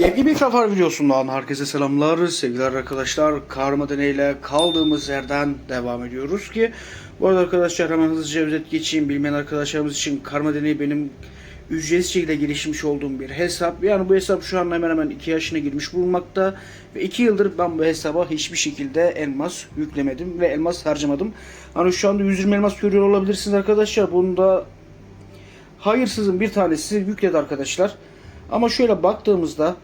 Yepyeni bir Kafar videosundan herkese selamlar sevgiler arkadaşlar. Karma deneyle kaldığımız yerden devam ediyoruz ki bu arada arkadaşlar hemen hızlıca özet geçeyim. Bilmeyen arkadaşlarımız için karma deneyi benim ücretsiz şekilde gelişmiş olduğum bir hesap. Yani bu hesap şu an hemen hemen 2 yaşına girmiş bulunmakta. Ve 2 yıldır ben bu hesaba hiçbir şekilde elmas yüklemedim ve elmas harcamadım. Hani şu anda 120 elmas görüyor olabilirsiniz arkadaşlar. Bunda hayırsızın bir tanesi yükledi arkadaşlar. Ama şöyle baktığımızda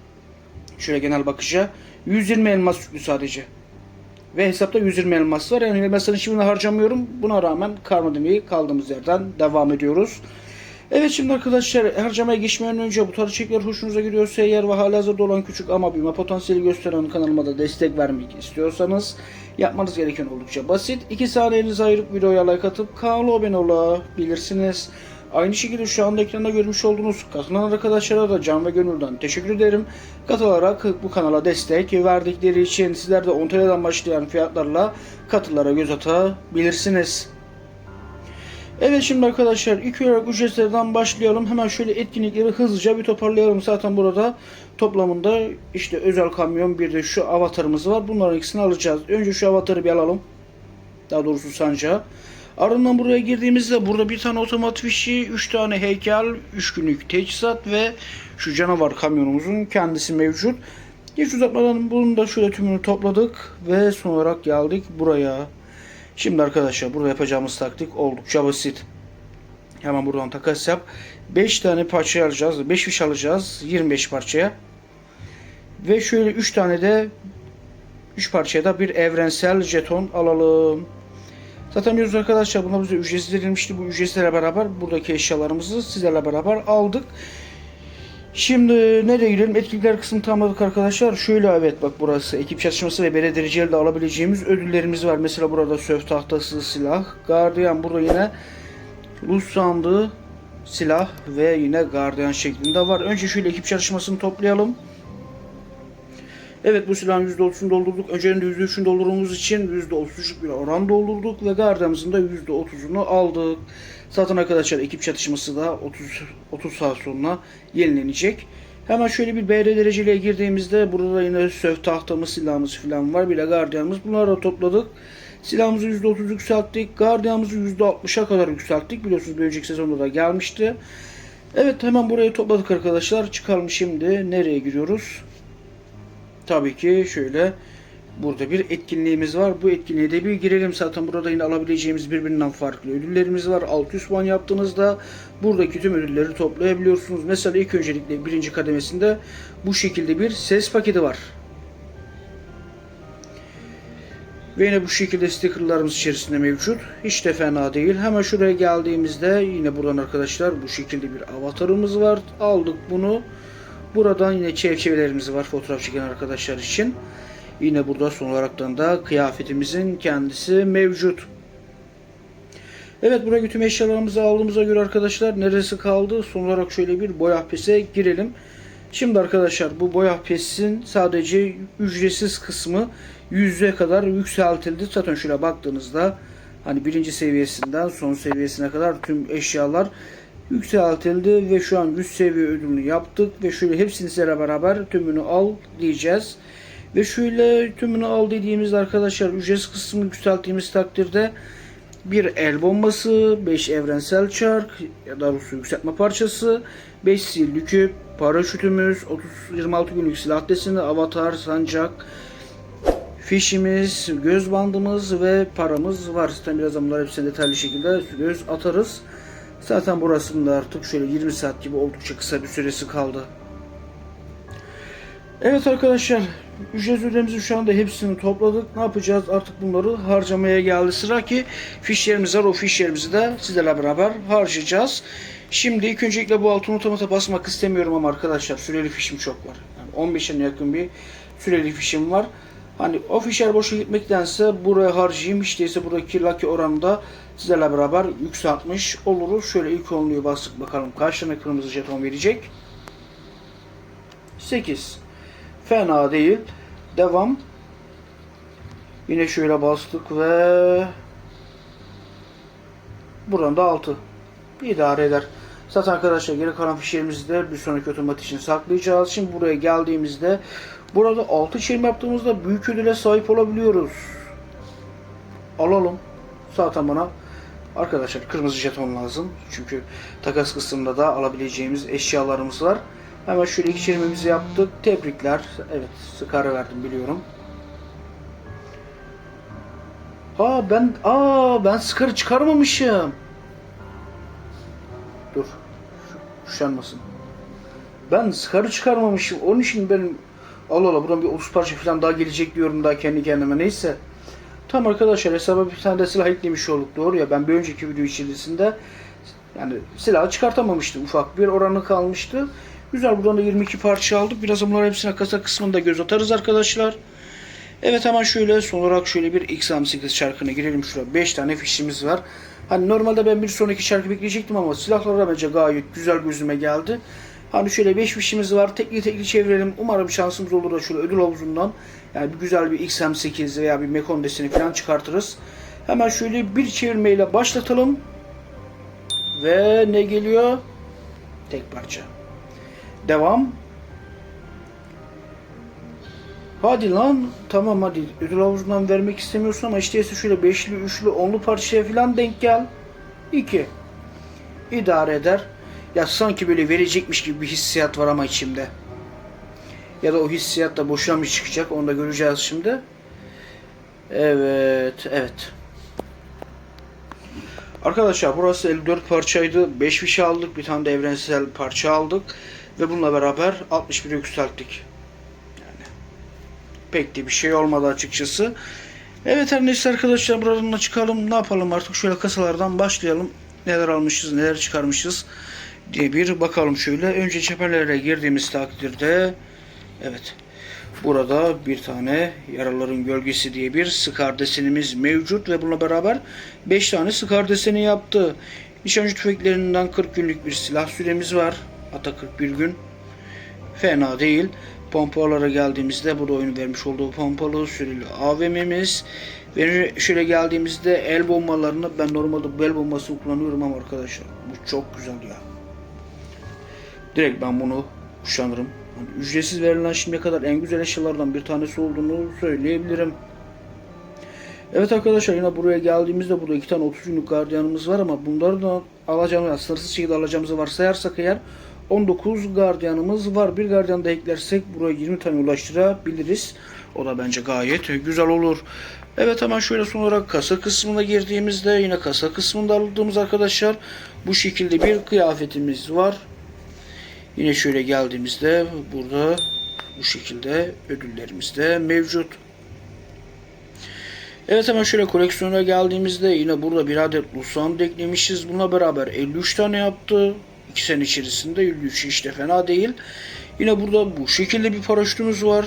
şöyle genel bakışa 120 elmas yüklü sadece. Ve hesapta 120 elmas var. Yani elmasların hiçbirini harcamıyorum. Buna rağmen karma demeyi kaldığımız yerden devam ediyoruz. Evet şimdi arkadaşlar harcamaya geçmeden önce bu tarz içerikler hoşunuza gidiyorsa eğer ve halihazırda olan küçük ama büyüme potansiyeli gösteren kanalıma da destek vermek istiyorsanız yapmanız gereken oldukça basit. 2 saniyenizi ayırıp videoya like atıp kanala abone olabilirsiniz. Aynı şekilde şu anda ekranda görmüş olduğunuz katılan arkadaşlara da can ve gönülden teşekkür ederim. Katılarak bu kanala destek verdikleri için sizler de 10 TL'den başlayan fiyatlarla katılara göz atabilirsiniz. Evet şimdi arkadaşlar ilk olarak ücretlerden başlayalım. Hemen şöyle etkinlikleri hızlıca bir toparlayalım. Zaten burada toplamında işte özel kamyon bir de şu avatarımız var. Bunların ikisini alacağız. Önce şu avatarı bir alalım. Daha doğrusu sancağı. Ardından buraya girdiğimizde burada bir tane otomat fişi, 3 tane heykel, 3 günlük teçhizat ve şu canavar kamyonumuzun kendisi mevcut. Hiç uzatmadan bunu da şöyle tümünü topladık ve son olarak geldik buraya. Şimdi arkadaşlar burada yapacağımız taktik oldukça basit. Hemen buradan takas yap. 5 tane parça alacağız. 5 fiş alacağız 25 parçaya. Ve şöyle 3 tane de 3 parçaya da bir evrensel jeton alalım. Zaten biliyorsunuz arkadaşlar buna bize ücretsiz verilmişti. Bu ücretsizlerle beraber buradaki eşyalarımızı sizlerle beraber aldık. Şimdi nereye gidelim? Etkinlikler kısmını tamamladık arkadaşlar. Şöyle evet bak burası ekip çatışması ve belediye de alabileceğimiz ödüllerimiz var. Mesela burada söv tahtası silah. Gardiyan burada yine loot sandığı silah ve yine gardiyan şeklinde var. Önce şöyle ekip çalışmasını toplayalım. Evet bu silahın %30'unu doldurduk. Önceden de %3'ünü doldurduğumuz için %33'lük bir oran doldurduk ve gardımızın da %30'unu aldık. Zaten arkadaşlar ekip çatışması da 30 30 saat sonra yenilenecek. Hemen şöyle bir BR dereceliğe girdiğimizde burada yine söv tahtamız, silahımız falan var. Bir de gardiyanımız. Bunları da topladık. Silahımızı %30 yükselttik. Gardiyanımızı %60'a kadar yükselttik. Biliyorsunuz bir önceki sezonda da gelmişti. Evet hemen burayı topladık arkadaşlar. Çıkalım şimdi. Nereye giriyoruz? Tabii ki şöyle burada bir etkinliğimiz var. Bu etkinliğe de bir girelim. Zaten burada yine alabileceğimiz birbirinden farklı ödüllerimiz var. 600 puan yaptığınızda buradaki tüm ödülleri toplayabiliyorsunuz. Mesela ilk öncelikle birinci kademesinde bu şekilde bir ses paketi var. Ve yine bu şekilde stickerlarımız içerisinde mevcut. Hiç de fena değil. Hemen şuraya geldiğimizde yine buradan arkadaşlar bu şekilde bir avatarımız var. Aldık bunu. Buradan yine çevçevelerimiz var fotoğraf çeken arkadaşlar için. Yine burada son olaraktan da kıyafetimizin kendisi mevcut. Evet buraya tüm eşyalarımızı aldığımıza göre arkadaşlar neresi kaldı? Son olarak şöyle bir boya pese girelim. Şimdi arkadaşlar bu boya pesin sadece ücretsiz kısmı yüzde kadar yükseltildi. Zaten şöyle baktığınızda hani birinci seviyesinden son seviyesine kadar tüm eşyalar yükseltildi ve şu an 100 seviye ödülünü yaptık ve şöyle hepsini sizlerle beraber tümünü al diyeceğiz. Ve şöyle tümünü al dediğimizde arkadaşlar ücretsiz kısmını yükselttiğimiz takdirde bir el bombası, 5 evrensel çark ya da Rusya yükseltme parçası, 5 sihirli küp, paraşütümüz, 30 26 günlük silah deseni, avatar, sancak, fişimiz, göz bandımız ve paramız var. Zaten biraz bunlar hepsine detaylı şekilde göz atarız. Zaten burasında artık şöyle 20 saat gibi oldukça kısa bir süresi kaldı. Evet arkadaşlar ücret ödememizin şu anda hepsini topladık. Ne yapacağız? Artık bunları harcamaya geldi sıra ki fişlerimiz var. O fişlerimizi de sizlerle beraber harcayacağız. Şimdi ilk öncelikle bu altın otomata basmak istemiyorum ama arkadaşlar süreli fişim çok var. Yani 15'e yakın bir süreli fişim var. Hani o fişer boşa gitmektense buraya harcayayım. Hiç değilse buradaki lucky oranında sizlerle beraber yükseltmiş oluruz. Şöyle ilk onluyu bastık bakalım kaç tane kırmızı jeton verecek. 8. Fena değil. Devam. Yine şöyle bastık ve buradan da 6. İdare eder. Zaten arkadaşlar geri kalan fişlerimizi de bir sonraki otomat için saklayacağız. Şimdi buraya geldiğimizde burada 6 çelim yaptığımızda büyük ödüle sahip olabiliyoruz. Alalım. Zaten bana arkadaşlar kırmızı jeton lazım. Çünkü takas kısmında da alabileceğimiz eşyalarımız var. Hemen şöyle iki çelimimizi yaptık. Tebrikler. Evet skara verdim biliyorum. Aa ben aa ben skarı çıkarmamışım. Dur. Kuşanmasın. Ben skarı çıkarmamışım. Onun için benim Allah Allah buradan bir 30 parça falan daha gelecek diyorum daha kendi kendime. Neyse. Tam arkadaşlar hesaba bir tane de silah eklemiş olduk. Doğru ya ben bir önceki video içerisinde yani silahı çıkartamamıştım. Ufak bir oranı kalmıştı. Güzel buradan da 22 parça aldık. Biraz bunların hepsine kasa kısmında göz atarız arkadaşlar. Evet hemen şöyle son olarak şöyle bir X68 şarkına girelim şuraya. 5 tane fişimiz var. Hani normalde ben bir sonraki şarkı bekleyecektim ama silahlar da bence gayet güzel gözüme geldi. Hani şöyle 5 fişimiz var. Tekli tekli çevirelim. Umarım şansımız olur da şöyle ödül havuzundan yani bir güzel bir XM8 veya bir Mekon deseni falan çıkartırız. Hemen şöyle bir çevirmeyle başlatalım. Ve ne geliyor? Tek parça. Devam. Hadi lan. Tamam hadi. Ödül havuzundan vermek istemiyorsun ama işte şöyle beşli, üçlü, onlu parçaya falan denk gel. 2. İdare eder. Ya sanki böyle verecekmiş gibi bir hissiyat var ama içimde. Ya da o hissiyat da boşuna mı çıkacak onu da göreceğiz şimdi. Evet, evet. Arkadaşlar burası 54 parçaydı. 5 fişe aldık. Bir tane de evrensel parça aldık. Ve bununla beraber 61 yükselttik. Pek de bir şey olmadı açıkçası. Evet her neyse arkadaşlar buradan çıkalım. Ne yapalım artık şöyle kasalardan başlayalım. Neler almışız, neler çıkarmışız diye bir bakalım şöyle. Önce çeperlere girdiğimiz takdirde evet burada bir tane yaraların gölgesi diye bir skar desenimiz mevcut ve bununla beraber 5 tane skar deseni yaptı. Nişancı tüfeklerinden 40 günlük bir silah süremiz var. Hatta 41 gün. Fena değil. Pompalara geldiğimizde bu da oyunu vermiş olduğu pompalı süreli AVM'miz. Ve şöyle geldiğimizde el bombalarını ben normalde bel bombasını kullanıyorum ama arkadaşlar bu çok güzel ya. Direkt ben bunu kuşanırım. Hani ücretsiz verilen şimdiye kadar en güzel eşyalardan bir tanesi olduğunu söyleyebilirim. Evet arkadaşlar yine buraya geldiğimizde burada iki tane 30 günlük gardiyanımız var ama bunları da alacağımız, yani sınırsız şekilde alacağımızı varsayarsak eğer 19 gardiyanımız var. Bir gardiyan da eklersek buraya 20 tane ulaştırabiliriz. O da bence gayet güzel olur. Evet hemen şöyle son olarak kasa kısmına girdiğimizde yine kasa kısmında aldığımız arkadaşlar bu şekilde bir kıyafetimiz var. Yine şöyle geldiğimizde burada bu şekilde ödüllerimiz de mevcut. Evet hemen şöyle koleksiyona geldiğimizde yine burada bir adet Lusan eklemişiz. Buna beraber 53 tane yaptı. 2 sene içerisinde 53 işte fena değil. Yine burada bu şekilde bir paraşütümüz var.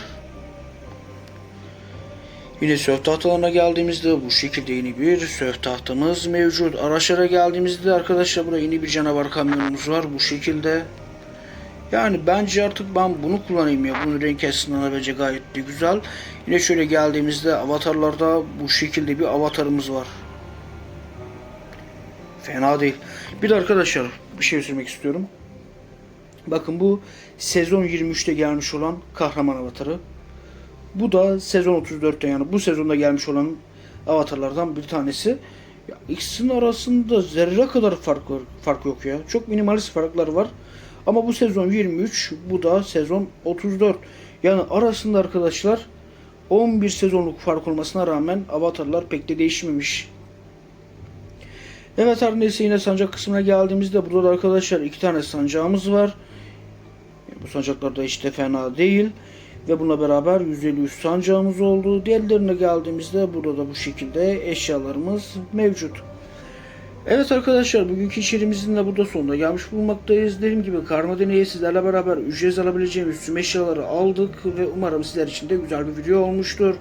Yine sörf tahtalarına geldiğimizde bu şekilde yeni bir sörf tahtamız mevcut. Araçlara geldiğimizde arkadaşlar burada yeni bir canavar kamyonumuz var bu şekilde. Yani bence artık ben bunu kullanayım ya. Bunun renk açısından bence gayet de güzel. Yine şöyle geldiğimizde avatarlarda bu şekilde bir avatarımız var. Fena değil. Bir de arkadaşlar bir şey söylemek istiyorum. Bakın bu sezon 23'te gelmiş olan kahraman avatarı. Bu da sezon 34'te yani bu sezonda gelmiş olan avatarlardan bir tanesi. Ya ikisinin arasında zerre kadar fark fark yok ya. Çok minimalist farklar var. Ama bu sezon 23, bu da sezon 34. Yani arasında arkadaşlar 11 sezonluk fark olmasına rağmen avatarlar pek de değişmemiş. Evet her neyse yine sancak kısmına geldiğimizde burada da arkadaşlar iki tane sancağımız var. Bu sancaklar da işte fena değil. Ve bununla beraber 153 sancağımız oldu. Diğerlerine geldiğimizde burada da bu şekilde eşyalarımız mevcut. Evet arkadaşlar bugünkü içeriğimizin de burada sonuna gelmiş bulunmaktayız. Dediğim gibi karma deneyi sizlerle beraber ücretsiz alabileceğimiz tüm eşyaları aldık ve umarım sizler için de güzel bir video olmuştur.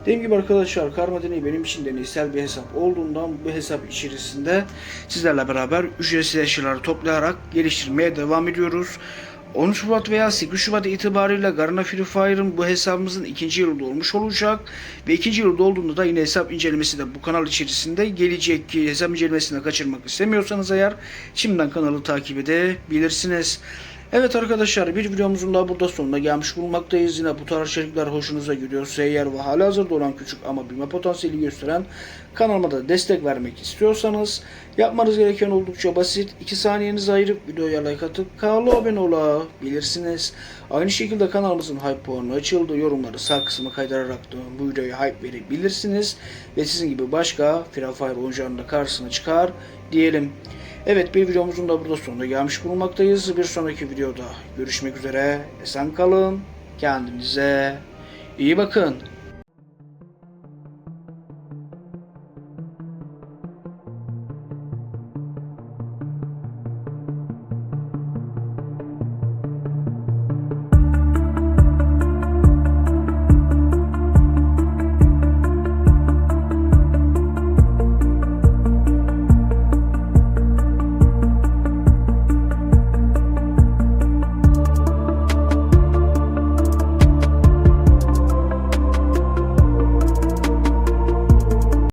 Dediğim gibi arkadaşlar karma deneyi benim için deneysel bir hesap olduğundan bu hesap içerisinde sizlerle beraber ücretsiz eşyaları toplayarak geliştirmeye devam ediyoruz. 10 Şubat veya 8 Şubat itibariyle Garena Free Fire'ın bu hesabımızın ikinci yılı dolmuş olacak. Ve ikinci yıl dolduğunda da yine hesap incelemesi de bu kanal içerisinde gelecek ki hesap incelemesini kaçırmak istemiyorsanız eğer şimdiden kanalı takip edebilirsiniz. Evet arkadaşlar bir videomuzun daha burada sonuna gelmiş bulunmaktayız. Yine bu tarz içerikler hoşunuza gidiyorsa eğer ve hala hazırda olan küçük ama büyüme potansiyeli gösteren kanalıma da destek vermek istiyorsanız yapmanız gereken oldukça basit. 2 saniyenizi ayırıp videoya like atıp kanala abone olabilirsiniz. Aynı şekilde kanalımızın hype puanı açıldı. Yorumları sağ kısmı kaydırarak da bu videoya hype verebilirsiniz. Ve sizin gibi başka Free Fire oyuncularının da karşısına çıkar diyelim. Evet bir videomuzun da burada sonuna gelmiş bulunmaktayız. Bir sonraki videoda görüşmek üzere. Esen kalın. Kendinize iyi bakın.